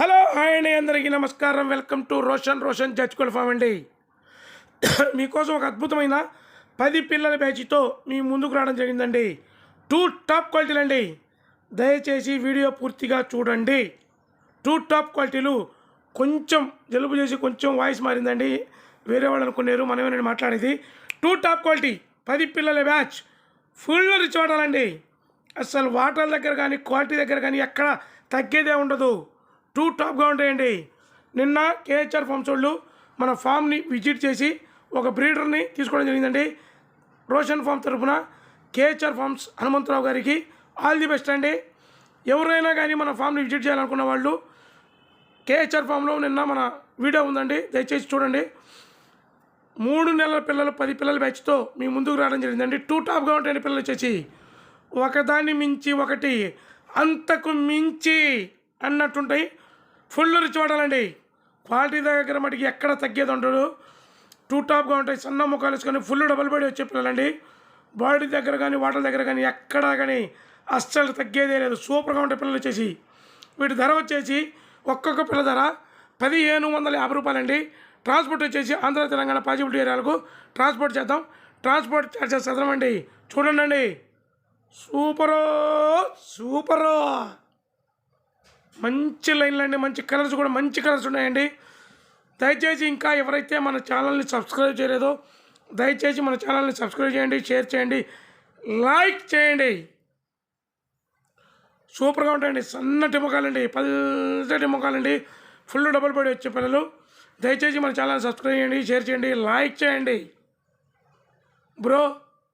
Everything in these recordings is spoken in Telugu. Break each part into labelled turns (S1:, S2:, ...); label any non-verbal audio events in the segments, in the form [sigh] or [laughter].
S1: హలో హాయ్ అండి అందరికీ నమస్కారం. వెల్కమ్ టు రోషన్ రోషన్ జడ్జ్కోల్ ఫామ్ అండి. [coughs] మీకోసం ఒక అద్భుతమైన పది పిల్లల బ్యాచ్తో మీ ముందుకు రావడం జరిగిందండి. టూ టాప్ క్వాలిటీలు అండి. దయచేసి వీడియో పూర్తిగా చూడండి. టూ టాప్ క్వాలిటీలు కొంచెం జలుబు చేసి కొంచెం వాయిస్ మారిందండి. వేరే వాళ్ళు అనుకున్నారు మనమేనండి మాట్లాడేది. టూ టాప్ క్వాలిటీ పది పిల్లల బ్యాచ్ ఫుల్ రిచ్ వాడాలండి అసలు వాటర్ దగ్గర కానీ క్వాలిటీ దగ్గర కానీ ఎక్కడ తగ్గేదే ఉండదు. టూ టాప్గా ఉంటాయండి. నిన్న కేహెచ్ఆర్ ఫార్మ్స్ వాళ్ళు మన ఫామ్ని విజిట్ చేసి ఒక బ్రీడర్ని తీసుకోవడం జరిగిందండి. రోషన్ ఫామ్ తరఫున కేహెచ్ఆర్ ఫార్మ్స్ హనుమంతరావు గారికి ఆల్ ది బెస్ట్ అండి. ఎవరైనా కానీ మన ఫామ్ని విజిట్ చేయాలనుకున్న వాళ్ళు కేహెచ్ఆర్ ఫామ్లో నిన్న మన వీడియో ఉందండి. దయచేసి చూడండి. మూడు నెలల పిల్లలు పది పిల్లల బ్యాచ్తో మీ ముందుకు రావడం జరిగిందండి. టూ టాప్గా ఉంటాయండి పిల్లలు వచ్చేసి. ఒకదాన్ని మించి ఒకటి అంతకు మించి అన్నట్టుంటాయి. ఫుల్ రుచి చూడాలండి క్వాలిటీ దగ్గర మటుకి ఎక్కడ తగ్గేది ఉండదు. టూ టాప్గా ఉంటాయి సన్న ముఖాలు వేసుకొని ఫుల్ డబుల్ బాడీ వచ్చే పిల్లలండి. బాడీ దగ్గర కానీ వాటర్ దగ్గర కానీ ఎక్కడా కానీ అస్సలు తగ్గేదే లేదు. సూపర్గా ఉంటాయి పిల్లలు వచ్చేసి. వీటి ధర వచ్చేసి ఒక్కొక్క పిల్ల ధర పదిహేను వందల యాభై రూపాయలండి. ట్రాన్స్పోర్ట్ వచ్చేసి ఆంధ్ర తెలంగాణ పాజిబిలిటీ ఏరియాలకు ట్రాన్స్పోర్ట్ చేద్దాం. ట్రాన్స్పోర్ట్ ఛార్జెస్ చదవండి చూడండి అండి సూపరు సూపరు. మంచి లైన్లు అండి మంచి కలర్స్ కూడా మంచి కలర్స్ ఉన్నాయండి. దయచేసి ఇంకా ఎవరైతే మన ఛానల్ని సబ్స్క్రైబ్ చేయలేదో దయచేసి మన ఛానల్ని సబ్స్క్రైబ్ చేయండి షేర్ చేయండి లైక్ చేయండి. సూపర్గా ఉంటాయండి సన్నటి ముఖాలండి పల్చటి ముఖాలండి ఫుల్ డబుల్ పడి వచ్చే పిల్లలు. దయచేసి మన ఛానల్ సబ్స్క్రైబ్ చేయండి షేర్ చేయండి లైక్ చేయండి. బ్రో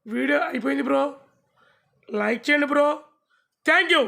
S1: వీడియో అయిపోయింది బ్రో. లైక్ చేయండి బ్రో. Thank you.